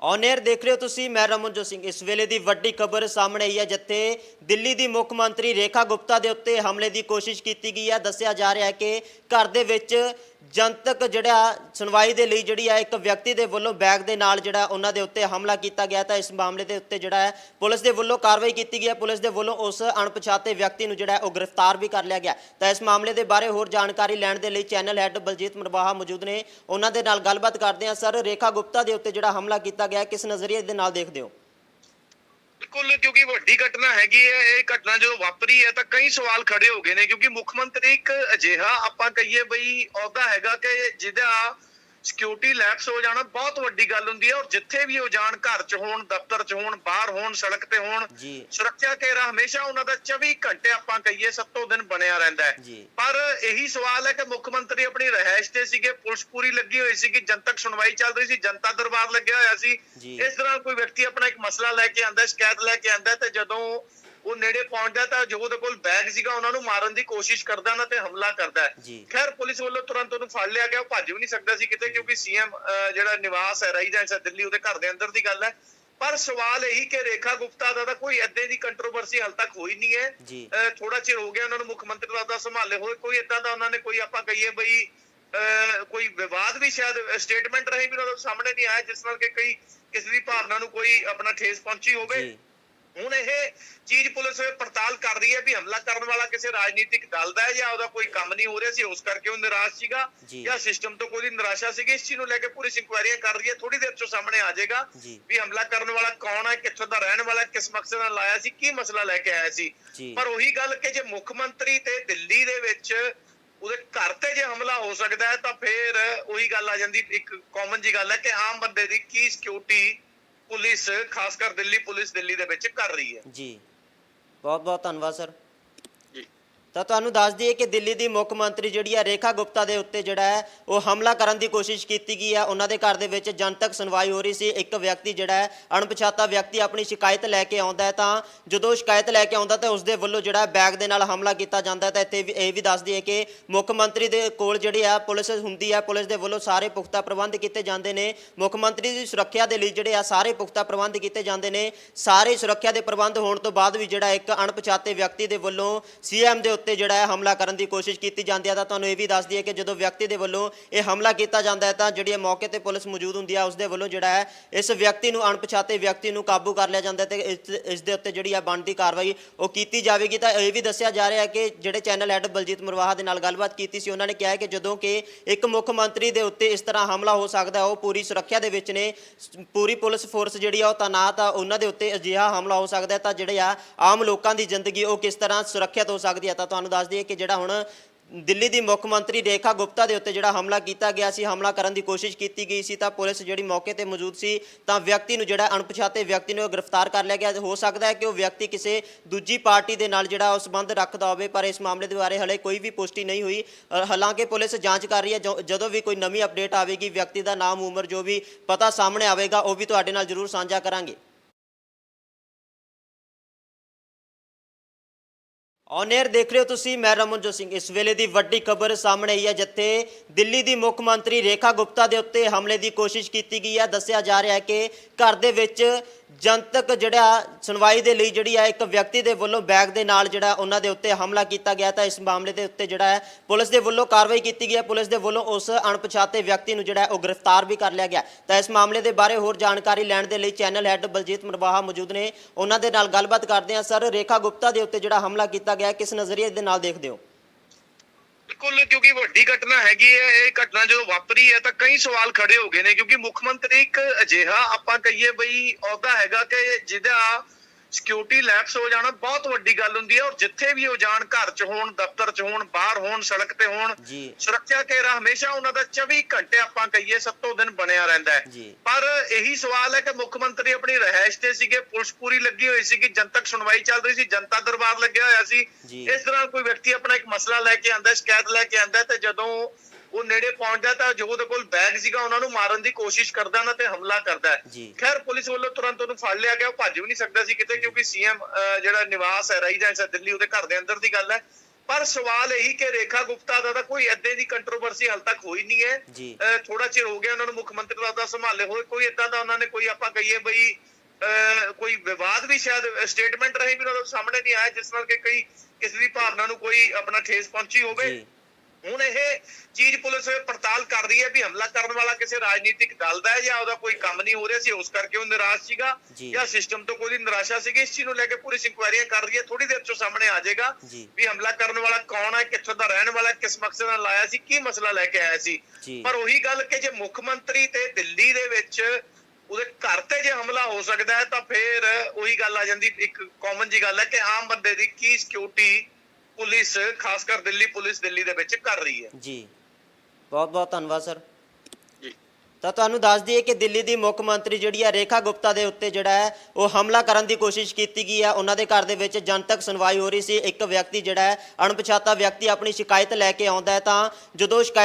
On air ਦੇਖ ਰਹੇ ਹੋ ਤੁਸੀਂ, ਮੈਂ ਰਮਨਜੋਤ ਸਿੰਘ। ਇਸ ਵੇਲੇ ਦੀ ਵੱਡੀ ਖਬਰ ਸਾਹਮਣੇ ਆਈ ਹੈ, ਜਿੱਥੇ ਦਿੱਲੀ ਦੀ ਮੁੱਖ ਮੰਤਰੀ ਰੇਖਾ ਗੁਪਤਾ ਦੇ ਉੱਤੇ ਹਮਲੇ ਦੀ ਕੋਸ਼ਿਸ਼ ਕੀਤੀ ਗਈ ਹੈ। ਦੱਸਿਆ ਜਾ ਰਿਹਾ ਹੈ ਕਿ ਘਰ ਦੇ ਵਿੱਚ ਜਨਤਕ ਜਿਹੜਾ ਸੁਣਵਾਈ ਦੇ ਲਈ ਜਿਹੜੀ ਹੈ ਇੱਕ ਵਿਅਕਤੀ ਦੇ ਵੱਲੋਂ ਬੈਗ ਦੇ ਨਾਲ ਜਿਹੜਾ ਉਹਨਾਂ ਦੇ ਉੱਤੇ ਹਮਲਾ ਕੀਤਾ ਗਿਆ ਤਾਂ ਇਸ ਮਾਮਲੇ ਦੇ ਉੱਤੇ ਜਿਹੜਾ ਹੈ ਪੁਲਿਸ ਦੇ ਵੱਲੋਂ ਕਾਰਵਾਈ ਕੀਤੀ ਗਈ ਹੈ। ਪੁਲਿਸ ਦੇ ਵੱਲੋਂ ਉਸ ਅਣਪਛਾਤੇ ਵਿਅਕਤੀ ਨੂੰ ਜਿਹੜਾ ਉਹ ਗ੍ਰਿਫਤਾਰ ਵੀ ਕਰ ਲਿਆ ਗਿਆ। ਤਾਂ ਇਸ ਮਾਮਲੇ ਦੇ ਬਾਰੇ ਹੋਰ ਜਾਣਕਾਰੀ ਲੈਣ ਦੇ ਲਈ ਚੈਨਲ ਹੈੱਡ ਬਲਜੀਤ ਮਰਵਾਹਾ ਮੌਜੂਦ ਨੇ। ਉਹਨਾਂ ਦੇ ਨਾਲ ਗੱਲਬਾਤ ਕਰਦੇ ਹਾਂ। ਸਰ, ਰੇਖਾ ਗੁਪਤਾ ਦੇ ਉੱਤੇ ਜਿਹੜਾ ਹਮਲਾ ਕੀਤਾ ਗਿਆ ਕਿਸ ਨਜ਼ਰੀਏ ਦੇ ਨਾਲ ਦੇਖਦੇ ਹੋ? ਬਿਲਕੁਲ, ਕਿਉਂਕਿ ਵੱਡੀ ਘਟਨਾ ਹੈਗੀ ਹੈ, ਇਹ ਘਟਨਾ ਜਦੋਂ ਵਾਪਰੀ ਹੈ ਤਾਂ ਕਈ ਸਵਾਲ ਖੜੇ ਹੋ ਗਏ ਨੇ, ਕਿਉਂਕਿ ਮੁੱਖ ਮੰਤਰੀ ਇੱਕ ਅਜਿਹਾ ਆਪਾਂ ਕਹੀਏ ਬਈ ਅਹੁਦਾ ਹੈਗਾ ਕਿ ਜਿਹਦਾ ਸਿਕਿਉਰਿਟੀ ਲੈਪਸ ਹੋ ਜਾਣਾ ਬਹੁਤ ਵੱਡੀ ਗੱਲ ਹੁੰਦੀ ਹੈ ਔਰ ਜਿੱਥੇ ਵੀ ਉਹ ਜਾਣ ਘਰ 'ਚ ਹੋਣ ਦਫ਼ਤਰ 'ਚ ਹੋਣ ਬਾਹਰ ਹੋਣ ਸੜਕ ਤੇ ਹੋਣ ਸੁਰੱਖਿਆ ਘੇਰਾ ਹਮੇਸ਼ਾ ਉਹਨਾਂ ਦਾ 24 ਘੰਟੇ ਆਪਾਂ ਕਹੀਏ ਸੱਤੋਂ ਦਿਨ ਬਣਿਆ ਰਹਿੰਦਾ ਹੈ। ਪਰ ਇਹੀ ਸਵਾਲ ਹੈ ਕਿ ਮੁੱਖ ਮੰਤਰੀ ਆਪਣੀ ਰਹਿائش ਤੇ ਸੀਗੇ ਪੁਲਿਸ ਪੂਰੀ ਲੱਗੀ ਹੋਈ ਸੀ ਕਿ ਜਨਤਕ ਸੁਣਵਾਈ ਚੱਲ ਰਹੀ ਸੀ ਜਨਤਾ ਦਰਬਾਰ ਲੱਗਿਆ ਹੋਇਆ ਸੀ। ਇਸ ਤਰ੍ਹਾਂ ਕੋਈ ਵਿਅਕਤੀ ਆਪਣਾ ਇੱਕ ਮਸਲਾ ਲੈ ਕੇ ਆਂਦਾ ਸ਼ਿਕਾਇਤ ਲੈ ਕੇ ਆਂਦਾ ਤੇ ਜਦੋਂ ਉਹ ਨੇੜੇ ਪਹੁੰਚਦਾ ਤਾਂ ਜੋ ਉਹਦੇ ਕੋਲ ਬੈਗ ਸੀਗਾ ਉਹਨਾਂ ਨੂੰ ਮਾਰਨ ਦੀ ਕੋਸ਼ਿਸ਼ ਕਰਦਾ ਨਾ ਤੇ ਹਮਲਾ ਕਰਦਾ ਹੈ। ਖੈਰ ਪੁਲਿਸ ਵੱਲੋਂ ਤੁਰੰਤ ਉਹਨੂੰ ਫੜ ਲਿਆ ਗਿਆ ਉਹ ਭੱਜ ਵੀ ਨਹੀਂ ਸਕਦਾ ਸੀ ਕਿਤੇ ਕਿਉਂਕਿ ਸੀਐਮ ਜਿਹੜਾ ਨਿਵਾਸ ਹੈ ਰੈਜ਼ੀਡੈਂਸ ਹੈ ਦਿੱਲੀ ਉਹਦੇ ਘਰ ਦੇ ਅੰਦਰ ਦੀ ਗੱਲ ਹੈ। ਪਰ ਸਵਾਲ ਇਹੀ ਕਿ ਰੇਖਾ ਗੁਪਤਾ ਦਾ ਤਾਂ ਕੋਈ ਐਦੇ ਦੀ ਕੰਟਰੋਵਰਸੀ ਹਾਲ ਤੱਕ ਹੋਈ ਨਹੀਂ ਹੈ। ਥੋੜਾ ਚਿਰ ਹੋ ਗਿਆ ਉਹਨਾਂ ਨੂੰ ਮੁੱਖ ਮੰਤਰੀ ਦਾ ਅਹੁਦਾ ਸੰਭਾਲੇ ਹੋਏ ਕੋਈ ਇਦਾਂ ਦਾ ਉਹਨਾਂ ਨੇ ਕੋਈ ਆਪਾਂ ਕਹੀਏ ਬਈ ਕੋਈ ਵਿਵਾਦ ਵੀ ਸ਼ਾਇਦ ਸਟੇਟਮੈਂਟ ਰਹੇ ਵੀ ਉਹਨਾਂ ਦੇ ਸਾਹਮਣੇ ਨਹੀਂ ਆਇਆ ਜਿਸ ਨਾਲ ਕਿ ਕਈ ਕਿਸੇ ਦੀ ਭਾਵਨਾ ਨੂੰ ਕੋਈ ਆਪਣਾ ਠੇਸ ਪਹੁੰਚੀ ਹੋਵੇ। ਹੁਣ ਇਹ ਚੀਜ਼ ਪੁਲਿਸ ਪੜਤਾਲ ਕਰ ਰਹੀ ਹੈ ਵੀ ਹਮਲਾ ਕਰਨ ਵਾਲਾ ਕਿਸੇ ਰਾਜਨੀਤਿਕ ਦਲ ਦਾ ਹੈ ਜਾਂ ਉਹਦਾ ਕੋਈ ਕੰਮ ਨਹੀਂ ਹੋ ਰਿਹਾ ਸੀ ਉਸ ਕਰਕੇ ਉਹ ਨਿਰਾਸ਼ ਸੀਗਾ ਜੀ। ਸਿਸਟਮ ਤੋਂ ਕੋਈ ਨਿਰਾਸ਼ਾ ਸੀਗੀ। ਇਸ ਚੀਜ਼ ਨੂੰ ਲੈ ਕੇ ਪੁਲਿਸ ਇਨਕੁਆਇਰੀਆਂ ਕਰ ਰਹੀ ਹੈ। ਥੋੜੀ ਦੇਰ ਚ ਸਾਹਮਣੇ ਆ ਜਾਏਗਾ ਵੀ ਹਮਲਾ ਕਰਨ ਵਾਲਾ ਕੌਣ ਹੈ ਕਿੱਥੋਂ ਦਾ ਰਹਿਣ ਵਾਲਾ ਕਿਸ ਮਕਸਦ ਨਾਲ ਆਇਆ ਸੀ ਕੀ ਮਸਲਾ ਲੈ ਕੇ ਆਇਆ ਸੀ। ਪਰ ਉਹੀ ਗੱਲ ਕਿ ਜੇ ਮੁੱਖ ਮੰਤਰੀ ਤੇ ਦਿੱਲੀ ਦੇ ਵਿੱਚ ਉਹਦੇ ਘਰ ਤੇ ਜੇ ਹਮਲਾ ਹੋ ਸਕਦਾ ਹੈ ਤਾਂ ਫੇਰ ਉਹੀ ਗੱਲ ਆ ਜਾਂਦੀ। ਇੱਕ ਕਾਮਨ ਜੀ ਗੱਲ ਹੈ ਕਿ ਆਮ ਬੰਦੇ ਦੀ ਕੀ ਸਿਕਿਉਰਿਟੀ ਪੁਲਿਸ, ਖਾਸ ਕਰ ਦਿੱਲੀ ਪੁਲਿਸ ਦਿੱਲੀ ਦੇ ਵਿੱਚ ਕਰ ਰਹੀ ਹੈ। ਜੀ। ਬਹੁਤ ਬਹੁਤ ਧੰਨਵਾਦ, ਸਰ। ਤਾਂ ਤੁਹਾਨੂੰ ਦੱਸ ਦਈਏ ਕਿ ਦਿੱਲੀ ਦੀ ਮੁੱਖ ਮੰਤਰੀ ਜਿਹੜੀ ਹੈ ਰੇਖਾ ਗੁਪਤਾ ਦੇ ਉੱਤੇ ਜਿਹੜਾ ਹੈ, ਉਹ ਹਮਲਾ ਕਰਨ ਦੀ ਕੋਸ਼ਿਸ਼ ਕੀਤੀ ਗਈ ਹੈ। ਉਹਨਾਂ ਦੇ ਘਰ ਦੇ ਵਿੱਚ ਜਨਤਕ ਸੁਣਵਾਈ ਹੋ ਰਹੀ ਸੀ। ਇੱਕ ਵਿਅਕਤੀ ਜਿਹੜਾ ਹੈ, ਅਣਪਛਾਤਾ ਵਿਅਕਤੀ ਆਪਣੀ ਸ਼ਿਕਾਇਤ ਲੈ ਕੇ ਆਉਂਦਾ ਹੈ। ਤਾਂ ਜਦੋਂ ਸ਼ਿਕਾਇਤ ਲੈ ਕੇ ਆਉਂਦਾ ਤਾਂ ਉਸ ਦੇ ਵੱਲੋਂ ਜਿਹੜਾ ਬੈਗ ਦੇ ਨਾਲ ਹਮਲਾ ਕੀਤਾ ਜਾਂਦਾ ਹੈ। ਤਾਂ ਇੱਥੇ ਵੀ ਇਹ ਵੀ ਦੱਸ ਦਈਏ ਕਿ ਮੁੱਖ ਮੰਤਰੀ ਦੇ ਕੋਲ ਜਿਹੜੀ ਆ, ਪੁਲਿਸ ਹੁੰਦੀ ਹੈ ਪੁਲਿਸ ਦੇ ਵੱਲੋਂ ਸਾਰੇ ਪੁਖਤਾ ਪ੍ਰਬੰਧ ਕੀਤੇ ਜਾਂਦੇ ਨੇ। ਮੁੱਖ ਮੰਤਰੀ ਦੀ ਸੁਰੱਖਿਆ ਦੇ ਲਈ ਜਿਹੜੇ ਆ, ਸਾਰੇ ਪੁਖਤਾ ਪ੍ਰਬੰਧ ਕੀਤੇ ਜਾਂਦੇ ਨੇ। ਸਾਰੇ ਸੁਰੱਖਿਆ ਦੇ ਪ੍ਰਬੰਧ ਹੋਣ ਤੋਂ ਬਾਅਦ ਵੀ ਜਿਹੜਾ ਇੱਕ ਅਣਪਛਾਤੇ ਵਿਅਕਤੀ ਦੇ ਵੱਲੋਂ ਸੀਐਮ ਦੇ ਉੱਤੇ ਜਿਹੜਾ ਹੈ ਹਮਲਾ ਕਰਨ ਦੀ ਕੋਸ਼ਿਸ਼ ਕੀਤੀ ਜਾਂਦੀ ਹੈ ਤਾਂ ਤੁਹਾਨੂੰ ਇਹ ਵੀ ਦੱਸ ਦਈਏ ਕਿ ਜਦੋਂ ਵਿਅਕਤੀ ਦੇ ਵੱਲੋਂ ਇਹ ਹਮਲਾ ਕੀਤਾ ਜਾਂਦਾ ਹੈ ਤਾਂ ਜਿਹੜੀ ਇਹ ਮੌਕੇ ਤੇ ਪੁਲਿਸ ਮੌਜੂਦ ਹੁੰਦੀ ਹੈ ਉਸ ਦੇ ਵੱਲੋਂ ਜਿਹੜਾ ਹੈ, ਇਸ ਵਿਅਕਤੀ ਨੂੰ, ਅਣਪਛਾਤੇ ਵਿਅਕਤੀ ਨੂੰ ਕਾਬੂ ਕਰ ਲਿਆ ਜਾਂਦਾ ਹੈ ਤੇ ਇਸ ਇਸ ਦੇ ਉੱਤੇ ਜਿਹੜੀ ਹੈ ਬਣਦੀ ਕਾਰਵਾਈ ਉਹ ਕੀਤੀ ਜਾਵੇਗੀ। ਤਾਂ ਇਹ ਵੀ ਦੱਸਿਆ ਜਾ ਰਿਹਾ ਹੈ ਕਿ ਜਿਹੜੇ ਚੈਨਲ ਹੈਡ ਬਲਜੀਤ ਮਰਵਾਹਾ ਦੇ ਨਾਲ ਗੱਲਬਾਤ ਕੀਤੀ ਸੀ, ਉਹਨਾਂ ਨੇ ਕਿਹਾ ਹੈ ਕਿ ਜਦੋਂ ਕਿ ਇੱਕ ਮੁੱਖ ਮੰਤਰੀ ਦੇ ਉੱਤੇ ਇਸ ਤਰ੍ਹਾਂ ਹਮਲਾ ਹੋ ਸਕਦਾ ਹੈ, ਉਹ ਪੂਰੀ ਸੁਰੱਖਿਆ ਦੇ ਵਿੱਚ ਨੇ ਪੂਰੀ ਪੁਲਿਸ ਫੋਰਸ ਜਿਹੜੀ ਆ ਉਹ ਤਾਨਾਤ ਆ, ਉਹਨਾਂ ਦੇ ਉੱਤੇ ਅਜਿਹਾ ਹਮਲਾ ਹੋ ਸਕਦਾ ਹੈ ਤਾਂ ਜਿਹੜੇ ਆ ਆਮ ਲੋਕਾਂ ਦੀ ਜ਼ਿੰਦਗੀ ਉਹ ਕਿਸ ਤਰ੍ਹਾਂ ਸੁਰੱਖਿਅਤ ਹੋ ਸਕਦੀ ਹੈ ਤਾਂ ਤੁਹਾਨੂੰ ਦੱਸ ਦਈਏ ਕਿ ਜਿਹੜਾ ਹੁਣ ਦਿੱਲੀ ਦੀ ਮੁੱਖ ਮੰਤਰੀ ਰੇਖਾ ਗੁਪਤਾ ਦੇ ਉੱਤੇ ਜਿਹੜਾ ਹਮਲਾ ਕੀਤਾ ਗਿਆ ਸੀ, ਹਮਲਾ ਕਰਨ ਦੀ ਕੋਸ਼ਿਸ਼ ਕੀਤੀ ਗਈ ਸੀ, ਤਾਂ ਪੁਲਿਸ ਜਿਹੜੀ ਮੌਕੇ ਤੇ ਮੌਜੂਦ ਸੀ, ਤਾਂ ਵਿਅਕਤੀ ਨੂੰ ਜਿਹੜਾ ਅਣਪਛਾਤੇ ਵਿਅਕਤੀ ਨੂੰ ਗ੍ਰਿਫਤਾਰ ਕਰ ਲਿਆ ਗਿਆ। ਹੋ ਸਕਦਾ ਹੈ ਕਿ ਉਹ ਵਿਅਕਤੀ ਕਿਸੇ ਦੂਜੀ ਪਾਰਟੀ ਦੇ ਨਾਲ ਜਿਹੜਾ ਉਹ ਸੰਬੰਧ ਰੱਖਦਾ ਹੋਵੇ, ਪਰ ਇਸ ਮਾਮਲੇ ਦੇ ਬਾਰੇ ਹਲੇ ਕੋਈ ਵੀ ਪੁਸ਼ਟੀ ਨਹੀਂ ਹੋਈ। ਹਾਲਾਂਕਿ ਪੁਲਿਸ ਜਾਂਚ ਕਰ ਰਹੀ ਹੈ ਜੋ- ਜਦੋਂ ਵੀ ਕੋਈ ਨਵੀਂ ਅਪਡੇਟ ਆਵੇਗੀ, ਵਿਅਕਤੀ ਦਾ ਨਾਮ, ਉਮਰ ਜੋ ਵੀ ਪਤਾ ਸਾਹਮਣੇ ਆਵੇਗਾ, ਉਹ ਵੀ ਤੁਹਾਡੇ ਨਾਲ ਜ਼ਰੂਰ ਸਾਂਝਾ ਕਰਾਂਗੇ। ਔਨ 에ਅਰ ਦੇਖ ਰਹੇ ਹੋ ਤੁਸੀਂ, ਮੈਂ ਰਮਨਜੋਤ ਸਿੰਘ। ਇਸ ਵੇਲੇ ਦੀ ਵੱਡੀ ਖਬਰ ਸਾਹਮਣੇ ਆਈ ਹੈ, ਜਿੱਥੇ ਦਿੱਲੀ ਦੀ ਮੁੱਖ ਮੰਤਰੀ ਰੇਖਾ ਗੁਪਤਾ ਦੇ ਉੱਤੇ ਹਮਲੇ ਦੀ ਕੋਸ਼ਿਸ਼ ਕੀਤੀ ਗਈ ਹੈ। ਦੱਸਿਆ ਜਾ ਰਿਹਾ ਹੈ ਕਿ ਘਰ ਦੇ ਵਿੱਚ ਜਨਤਕ ਜਿਹੜਾ ਸੁਣਵਾਈ ਦੇ ਲਈ ਜਿਹੜੀ ਹੈ ਇੱਕ ਵਿਅਕਤੀ ਦੇ ਵੱਲੋਂ ਬੈਗ ਦੇ ਨਾਲ ਜਿਹੜਾ ਉਹਨਾਂ ਦੇ ਉੱਤੇ ਹਮਲਾ ਕੀਤਾ ਗਿਆ ਤਾਂ ਇਸ ਮਾਮਲੇ ਦੇ ਉੱਤੇ ਜਿਹੜਾ ਹੈ ਪੁਲਿਸ ਦੇ ਵੱਲੋਂ ਕਾਰਵਾਈ ਕੀਤੀ ਗਈ ਹੈ। ਪੁਲਿਸ ਦੇ ਵੱਲੋਂ ਉਸ ਅਣਪਛਾਤੇ ਵਿਅਕਤੀ ਨੂੰ ਜਿਹੜਾ ਉਹ ਗ੍ਰਿਫਤਾਰ ਵੀ ਕਰ ਲਿਆ ਗਿਆ। ਤਾਂ ਇਸ ਮਾਮਲੇ ਦੇ ਬਾਰੇ ਹੋਰ ਜਾਣਕਾਰੀ ਲੈਣ ਦੇ ਲਈ ਚੈਨਲ ਹੈੱਡ ਬਲਜੀਤ ਮਰਵਾਹਾ ਮੌਜੂਦ ਨੇ। ਉਹਨਾਂ ਦੇ ਨਾਲ ਗੱਲਬਾਤ ਕਰਦੇ ਹਾਂ। ਸਰ, ਰੇਖਾ ਗੁਪਤਾ ਦੇ ਉੱਤੇ ਜਿਹੜਾ ਹਮਲਾ ਕੀਤਾ ਗਿਆ ਕਿਸ ਨਜ਼ਰੀਏ ਦੇ ਨਾਲ ਦੇਖਦੇ ਹੋ? ਬਿਲਕੁਲ, ਕਿਉਂਕਿ ਵੱਡੀ ਘਟਨਾ ਹੈਗੀ ਹੈ, ਇਹ ਘਟਨਾ ਜਦੋਂ ਵਾਪਰੀ ਹੈ ਤਾਂ ਕਈ ਸਵਾਲ ਖੜੇ ਹੋ ਗਏ ਨੇ, ਕਿਉਂਕਿ ਮੁੱਖ ਮੰਤਰੀ ਇੱਕ ਅਜਿਹਾ ਆਪਾਂ ਕਹੀਏ ਬਈ ਅਹੁਦਾ ਹੈਗਾ ਕਿ ਜਿਹਦਾ ਸਿਕਿਉਰਿਟੀ ਲੈਪਸ ਹੋ ਜਾਣਾ ਬਹੁਤ ਵੱਡੀ ਗੱਲ ਹੁੰਦੀ ਹੈ ਔਰ ਜਿੱਥੇ ਵੀ ਉਹ ਜਾਣ ਘਰ 'ਚ ਹੋਣ ਦਫ਼ਤਰ 'ਚ ਹੋਣ ਬਾਹਰ ਹੋਣ ਸੜਕ ਤੇ ਹੋਣ ਸੁਰੱਖਿਆ ਘੇਰਾ ਹਮੇਸ਼ਾ ਉਹਨਾਂ ਦਾ 24 ਘੰਟੇ ਆਪਾਂ ਕਹੀਏ ਸੱਤੋਂ ਦਿਨ ਬਣਿਆ ਰਹਿੰਦਾ ਹੈ। ਪਰ ਇਹੀ ਸਵਾਲ ਹੈ ਕਿ ਮੁੱਖ ਮੰਤਰੀ ਆਪਣੀ ਰਹਿائش ਤੇ ਸੀਗੇ ਪੁਲਿਸ ਪੂਰੀ ਲੱਗੀ ਹੋਈ ਸੀ ਕਿ ਜਨਤਕ ਸੁਣਵਾਈ ਚੱਲ ਰਹੀ ਸੀ ਜਨਤਾ ਦਰਬਾਰ ਲੱਗਿਆ ਹੋਇਆ ਸੀ। ਇਸ ਤਰ੍ਹਾਂ ਕੋਈ ਵਿਅਕਤੀ ਆਪਣਾ ਇੱਕ ਮਸਲਾ ਲੈ ਕੇ ਆਂਦਾ ਸ਼ਿਕਾਇਤ ਲੈ ਕੇ ਆਂਦਾ ਤੇ ਜਦੋਂ ਉਹ ਨੇੜੇ ਪਹੁੰਚਦਾ ਤਾਂ ਜੋ ਉਹਦੇ ਕੋਲ ਬੈਗ ਸੀਗਾ ਉਹਨਾਂ ਨੂੰ ਮਾਰਨ ਦੀ ਕੋਸ਼ਿਸ਼ ਕਰਦਾ ਨਾ ਤੇ ਹਮਲਾ ਕਰਦਾ ਹੈ। ਖੈਰ ਪੁਲਿਸ ਵੱਲੋਂ ਤੁਰੰਤ ਉਹਨੂੰ ਫੜ ਲਿਆ ਗਿਆ ਉਹ ਭੱਜ ਵੀ ਨਹੀਂ ਸਕਦਾ ਸੀ ਕਿਤੇ ਕਿਉਂਕਿ ਸੀਐਮ ਜਿਹੜਾ ਨਿਵਾਸ ਹੈ ਰੈਜ਼ੀਡੈਂਸ ਹੈ ਦਿੱਲੀ ਉਹਦੇ ਘਰ ਦੇ ਅੰਦਰ ਦੀ ਗੱਲ ਹੈ। ਪਰ ਸਵਾਲ ਇਹੀ ਕਿ ਰੇਖਾ ਗੁਪਤਾ ਦਾ ਤਾਂ ਕੋਈ ਏਦਾਂ ਦੀ ਕੰਟਰੋਵਰਸੀ ਹਾਲ ਤੱਕ ਹੋਈ ਨਹੀਂ ਹੈ। ਥੋੜਾ ਚਿਰ ਹੋ ਗਿਆ ਉਹਨਾਂ ਨੂੰ ਮੁੱਖ ਮੰਤਰੀ ਦਾ ਅਹੁਦਾ ਸੰਭਾਲੇ ਹੋਏ ਕੋਈ ਇਦਾਂ ਦਾ ਉਹਨਾਂ ਨੇ ਕੋਈ ਆਪਾਂ ਕਹੀਏ ਬਈ ਕੋਈ ਵਿਵਾਦ ਵੀ ਸ਼ਾਇਦ ਸਟੇਟਮੈਂਟ ਰਹੀ ਵੀ ਉਹਨਾਂ ਦੇ ਸਾਹਮਣੇ ਨਹੀਂ ਆਇਆ ਜਿਸ ਨਾਲ ਕਿ ਕਈ ਕਿਸੇ ਦੀ ਭਾਵਨਾ ਨੂੰ ਕੋਈ ਆਪਣਾ ਠੇਸ ਪਹੁੰਚੀ ਹੋਵੇ। ਹੁਣ ਇਹ ਚੀਜ਼ ਪੁਲਿਸ ਪੜਤਾਲ ਕਰ ਰਹੀ ਹੈ ਵੀ ਹਮਲਾ ਕਰਨ ਵਾਲਾ ਕਿਸੇ ਰਾਜਨੀਤਿਕ ਦਲ ਦਾ ਹੈ ਜਾਂ ਉਹਦਾ ਕੋਈ ਕੰਮ ਨਹੀਂ ਹੋ ਰਿਹਾ ਸੀ ਉਸ ਕਰਕੇ ਉਹ ਨਿਰਾਸ਼ ਸੀਗਾ ਜੀ। ਸਿਸਟਮ ਤੋਂ ਕੋਈ ਨਿਰਾਸ਼ਾ ਸੀਗੀ ਇਸ ਚੀਜ਼ ਨੂੰ ਲੈ ਕੇ ਪੁਲਿਸ ਇਨਕੁਆਇਰੀਆਂ ਕਰ ਰਹੀ ਹੈ ਥੋੜੀ ਦੇਰ ਚ ਸਾਹਮਣੇ ਆ ਜਾਏਗਾ। ਵੀ ਹਮਲਾ ਕਰਨ ਵਾਲਾ ਕੌਣ ਹੈ ਕਿੱਥੋਂ ਦਾ ਰਹਿਣ ਵਾਲਾ ਕਿਸ ਮਕਸਦ ਨਾਲ ਆਇਆ ਸੀ ਕੀ ਮਸਲਾ ਲੈ ਕੇ ਆਇਆ ਸੀ। ਪਰ ਉਹੀ ਗੱਲ ਕਿ ਜੇ ਮੁੱਖ ਮੰਤਰੀ ਤੇ ਦਿੱਲੀ ਦੇ ਵਿੱਚ ਉਹਦੇ ਘਰ ਤੇ ਜੇ ਹਮਲਾ ਹੋ ਸਕਦਾ ਹੈ ਤਾਂ ਫਿਰ ਉਹੀ ਗੱਲ ਆ ਜਾਂਦੀ ਇੱਕ ਕਾਮਨ ਜੀ ਗੱਲ ਹੈ ਕਿ ਆਮ ਬੰਦੇ ਦੀ ਕੀ ਸਿਕਿਉਰਿਟੀ ਪੁਲਿਸ ਖਾਸ ਕਰ ਦਿੱਲੀ ਪੁਲਿਸ ਦਿੱਲੀ ਦੇ ਵਿੱਚ ਕਰ ਰਹੀ ਹੈ। ਜੀ। ਬਹੁਤ ਬਹੁਤ ਧੰਨਵਾਦ ਸਰ। ਜੀ। ਤਾਂ ਤੁਹਾਨੂੰ ਦੱਸ ਦਈਏ ਕਿ ਦਿੱਲੀ ਦੀ ਮੁੱਖ ਮੰਤਰੀ ਜਿਹੜੀ ਹੈ ਰੇਖਾ ਗੁਪਤਾ ਦੇ ਉੱਤੇ ਜਿਹੜਾ ਹੈ ਉਹ ਹਮਲਾ ਕਰਨ ਦੀ ਕੋਸ਼ਿਸ਼ ਕੀਤੀ ਗਈ ਹੈ। ਉਹਨਾਂ ਦੇ ਘਰ ਦੇ ਵਿੱਚ ਜਨਤਕ ਸੁਣਵਾਈ ਹੋ ਰਹੀ ਸੀ। ਇੱਕ ਵਿਅਕਤੀ ਜਿਹੜਾ ਹੈ ਅਣਪਛਾਤਾ ਵਿਅਕਤੀ ਆਪਣੀ ਸ਼ਿਕਾਇਤ ਲੈ ਕੇ ਆਉਂਦਾ ਹੈ। ਤਾਂ ਜਦੋਂ ਸ਼ਿਕਾਇਤ